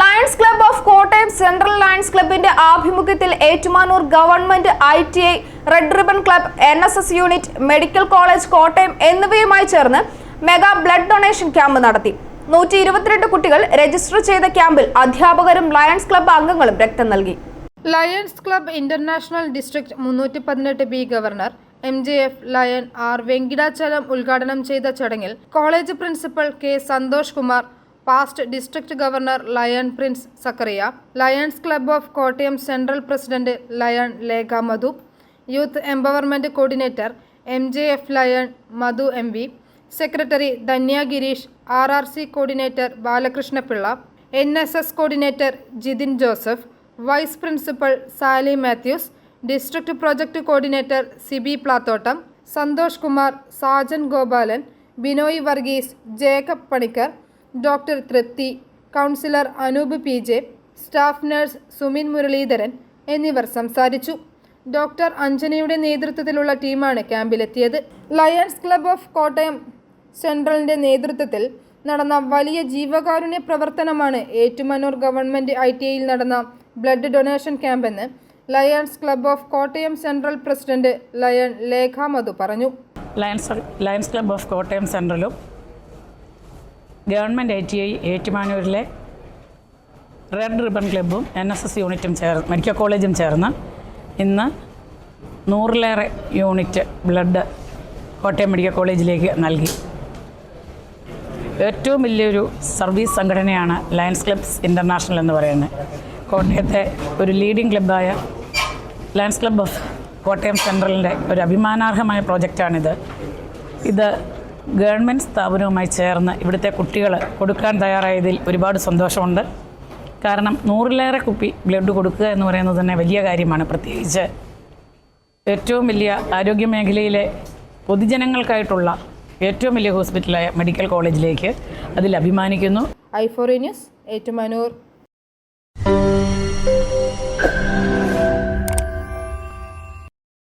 Lions club of Kottayam central Lions ക്ലബിന്റെ ആഭിമുഖ്യത്തിൽ Ettumanoor government I T I red ribbon club N S S unit medical college Kottayam എന്നിവയുമായി ചേർന്ന് mega blood donation camp നടത്തി. നൂറ്റി ഇരുപത്തിരണ്ട് കുട്ടികൾ register ചെയ്ത ക്യാമ്പിൽ അധ്യാപകരും ലയൺസ് ക്ലബ്ബ് അംഗങ്ങളും രക്തം നൽകി. ലയൺസ് ക്ലബ് ഇന്റർനാഷണൽ ഡിസ്ട്രിക്ട് മുന്നൂറ്റി പതിനെട്ട് B governor M J F Lion R Venkatachalam ഉദ്ഘാടനം ചെയ്ത ചടങ്ങിൽ college principal K Santhosh Kumar past district governor Lion Prince Zachariah Lions club of Kottayam central president Lion Lekha Madhu youth empowerment coordinator M J F Lion Madhu M V secretary Dhanya Girish R R C coordinator Balakrishnapillai N S S coordinator Jithin Joseph vice principal Sally Mathews district project coordinator Sibi Plathottam Santhosh Kumar Sajan Gopalan Binoy Varghese Jacob Panicker doctor Thripthi councillor Anoop P J staff nurse Sumin Muraleedharan എന്നിവർ സംസാരിച്ചു. Doctor അഞ്ജനയുടെ നേതൃത്വത്തിലുള്ള ടീമാണ് ക്യാമ്പിലെത്തിയത്. Lions club of Kottayam സെൻട്രലിന്റെ നേതൃത്വത്തിൽ നടന്ന വലിയ ജീവകാരുണ്യ പ്രവർത്തനമാണ് ഏറ്റുമാനൂർ ഗവൺമെന്റ് ഐ ടി ഐയിൽ നടന്ന blood donation ക്യാമ്പെന്ന് Lions club of Kottayam central president Lion Lekha Madhu പറഞ്ഞു. Lions Lions club of Kottayam സെൻട്രലും government I T I ഏറ്റുമാനൂരിലെ റെഡ് റിബൺ ക്ലബ്ബും എൻ എസ് എസ് യൂണിറ്റും ചേർന്ന് മെഡിക്കൽ കോളേജും ചേർന്ന് ഇന്ന് നൂറിലേറെ യൂണിറ്റ് ബ്ലഡ് കോട്ടയം മെഡിക്കൽ കോളേജിലേക്ക് നൽകി. ഏറ്റവും വലിയൊരു സർവീസ് സംഘടനയാണ് ലയൺസ് ക്ലബ്സ് ഇന്റർനാഷണൽ എന്ന് പറയുന്നത്. കോട്ടയത്തെ ഒരു ലീഡിംഗ് ക്ലബ്ബായ ലയൺസ് ക്ലബ് ഓഫ് കോട്ടയം സെൻട്രലിന്റെ ഒരു അഭിമാനാർഹമായ പ്രോജക്റ്റാണിത്. ഇത് ഗവൺമെന്റ് സ്ഥാപനവുമായി ചേർന്ന് ഇവിടുത്തെ കുട്ടികൾ കൊടുക്കാൻ തയ്യാറായതിൽ ഒരുപാട് സന്തോഷമുണ്ട്. കാരണം നൂറിലേറെ കുപ്പി ബ്ലഡ് കൊടുക്കുക എന്ന് പറയുന്നത് തന്നെ വലിയ കാര്യമാണ് പ്രത്യേകിച്ച്. ഏറ്റവും വലിയ ആരോഗ്യ മേഖലയിലെ പൊതുജനങ്ങൾക്കായിട്ടുള്ള ഏറ്റവും വലിയ ഹോസ്പിറ്റലായ മെഡിക്കൽ കോളേജിലേക്ക് അതിൽ അഭിമാനിക്കുന്നു. ഐഫോറി ന്യൂസ് ഏറ്റുമാനൂർ.